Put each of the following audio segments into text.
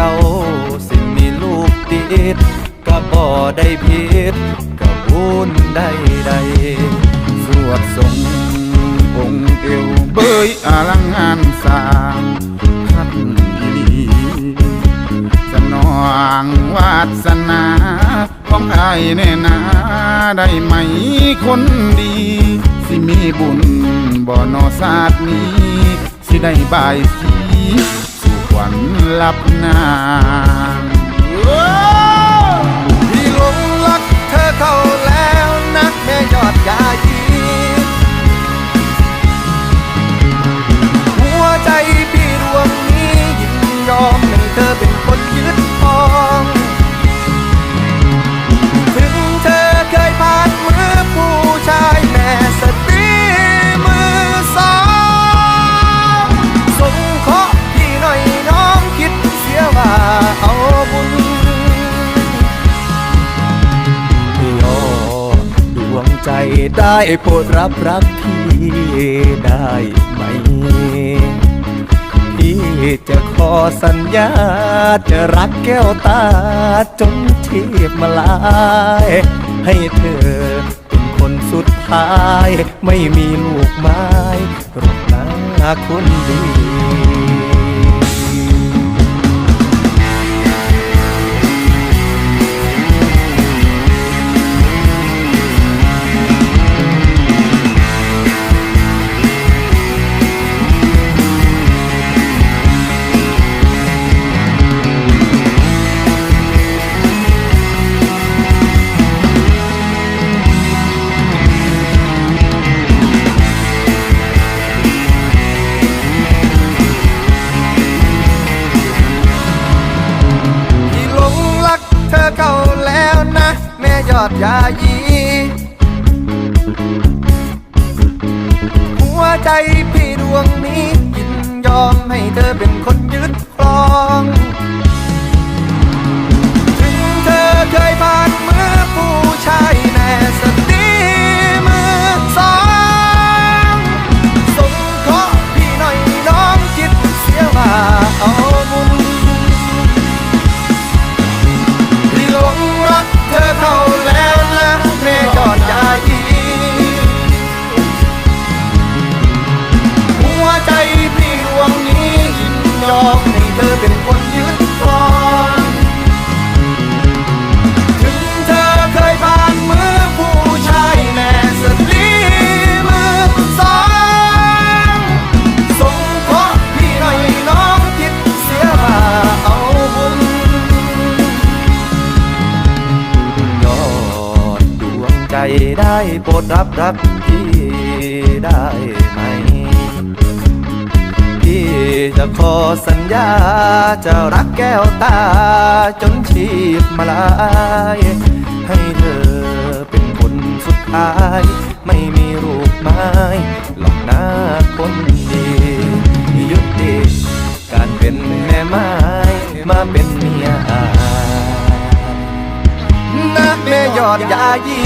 เจ้าสิมีลูกติดก็บ่ได้ผิดก็บุญได้ใดสวดทรงองค์เอวเบยอลังงานสร้างคันอีสนองวาสนาของอายแน่นาได้ไหมคนดี สิมีบุญบ่นอศาสตร์นี้ สิได้บายสี วัญลับนาง ได้โปรดรับรักพี่ได้ไหม พี่จะขอสัญญา จะรักแก้วตาจนเทียบมาลาย ให้เธอเป็นคนสุดท้าย ไม่มีลูกไม้รบหน้าคนดี ม่ย อมให้เธอเป็นคนยึดครองถึงเธอเคยผ่านมือผู้ชายแม่สตรีมือสองสงเคราะห์พี่หน่อยน้องคิดเสียว่าเอาบุญยอดดวงใจได้โปรดรับรักพี่ได้ จะขอสัญญา จะรักแก้วตา จนชีพมาลายให้เธอเป็นคนสุดท้าย ไม่มีรูปไม้หลอกหน้าคนดียุติการเป็นแม่ไม้มาเป็นเมียอายนะแม่ยอดยายี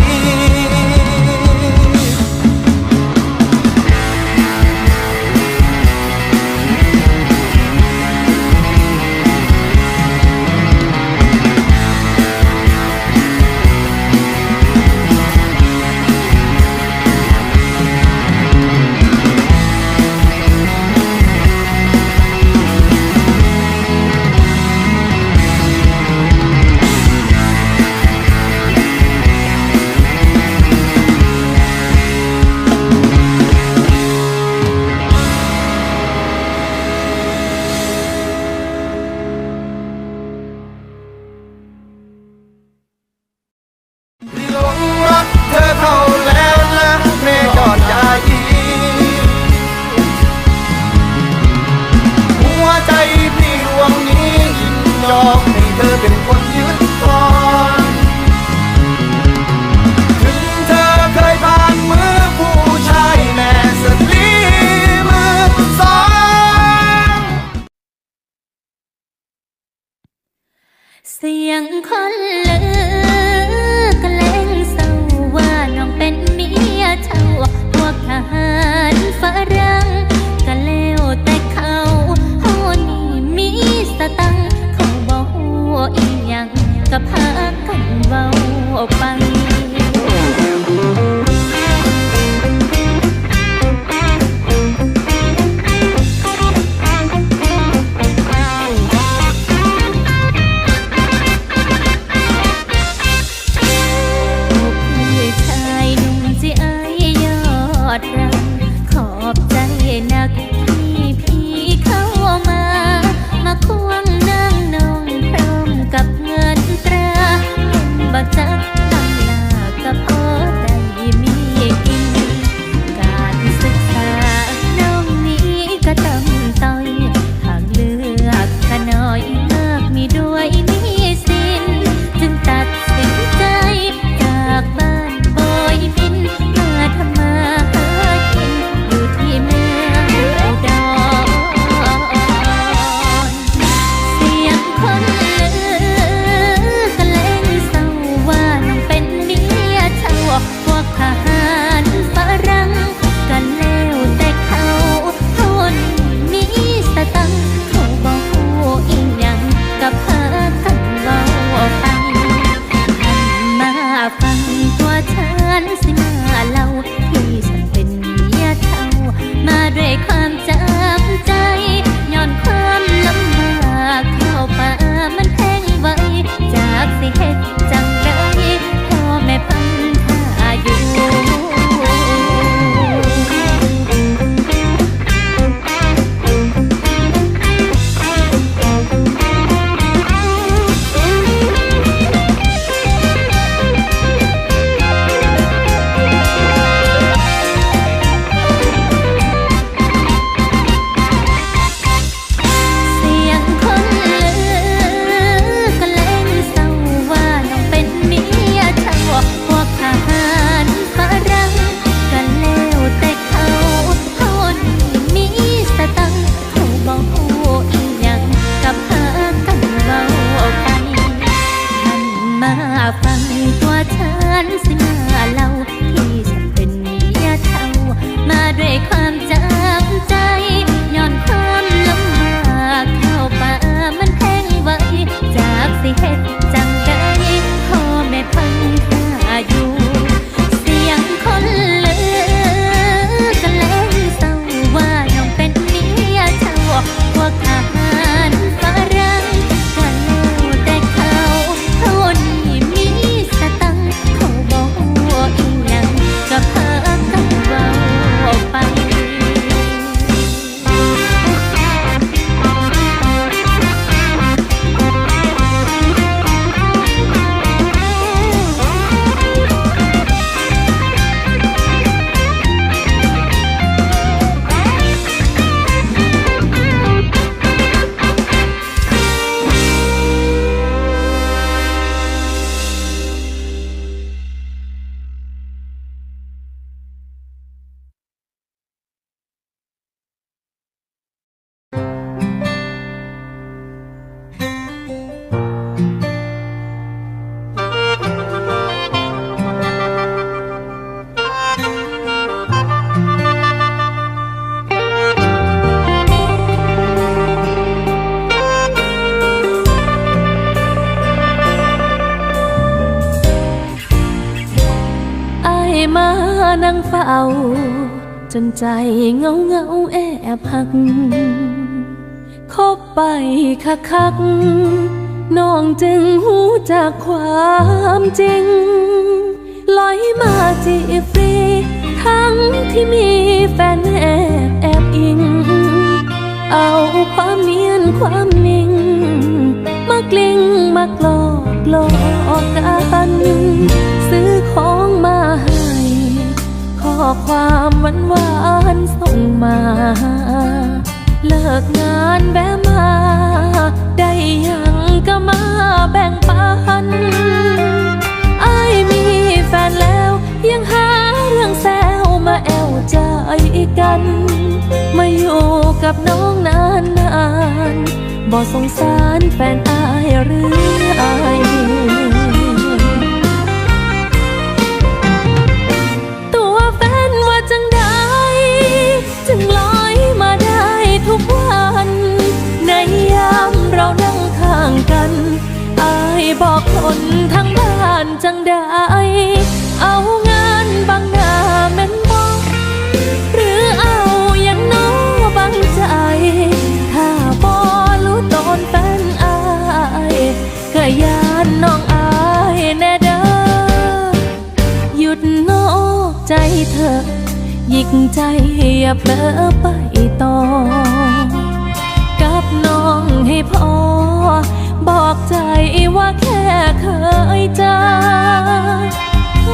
เธอเป็นคนยึดครอนถึงเธอเคยผ่านมือผู้ชายแม่สตรีมือสองเสียงคนเล นักที่พีเข้ามา มาควงนางนองพร้อมกับเงินตราบักจัก canción า จนใจเงาเงาแอบหักคบไปคักคักน้องจึงหูจากความจริงลอยมาจีฟรี ทั้งที่มีแฟนแอบแอบอิง เอาความเนียนความนิ่ง มากลิ้งมากลอกลอกกัน ซื้อของ ข้อความหวานหวานส่งมา เลิกงานแวะมา ได้ยังก็มาแบ่งปันไอ้มีแฟนแล้ว ยังหาเรื่องแซวมาแอวใจกัน มาอยู่กับน้องนานนานบ่สงสารแฟนอายหรืออาย กใจอย่าเผลอไปต่อ กับน้องให้พอ บอกใจว่าแค่เคยเจอ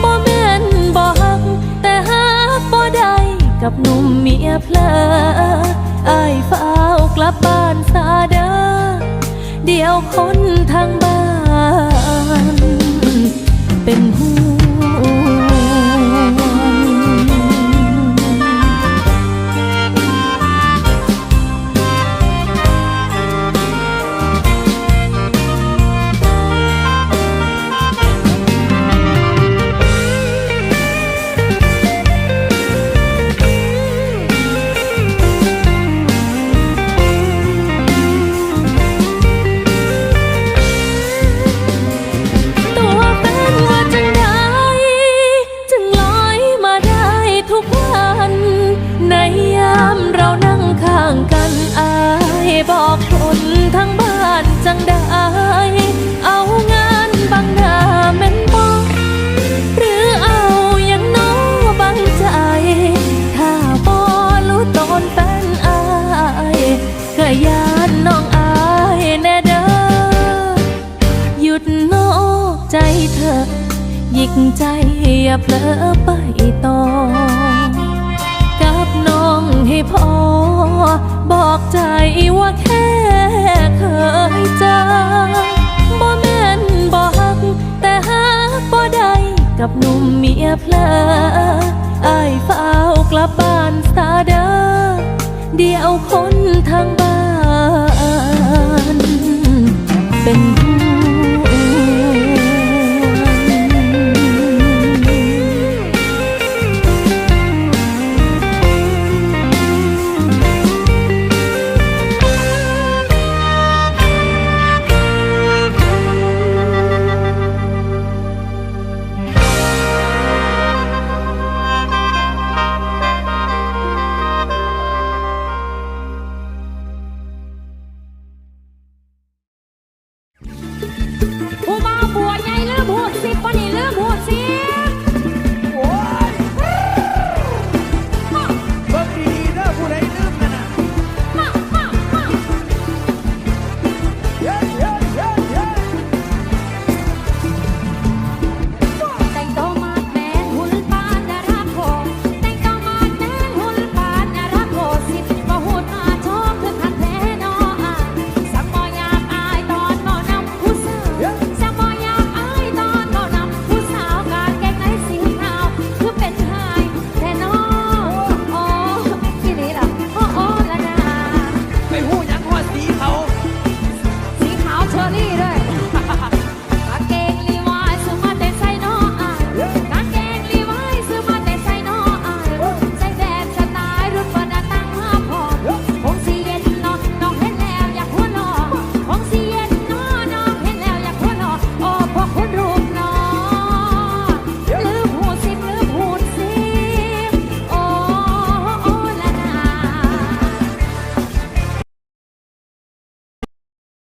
บ่แม่นบ่ฮัก แต่ฮักบ่ได้กับหนุ่มเมียเพลอไอ้ายเฝ้ากลับบ้านซาเด้อเดี๋ยวคนทางบ้าน กใจอย่าเผลอไปต่อ กับน้องให้พอ บอกใจว่าแค่เคยเจอบ่แม่นบ่ฮัก แต่หากบ่ได้กับหนุ่มเมียเพลอ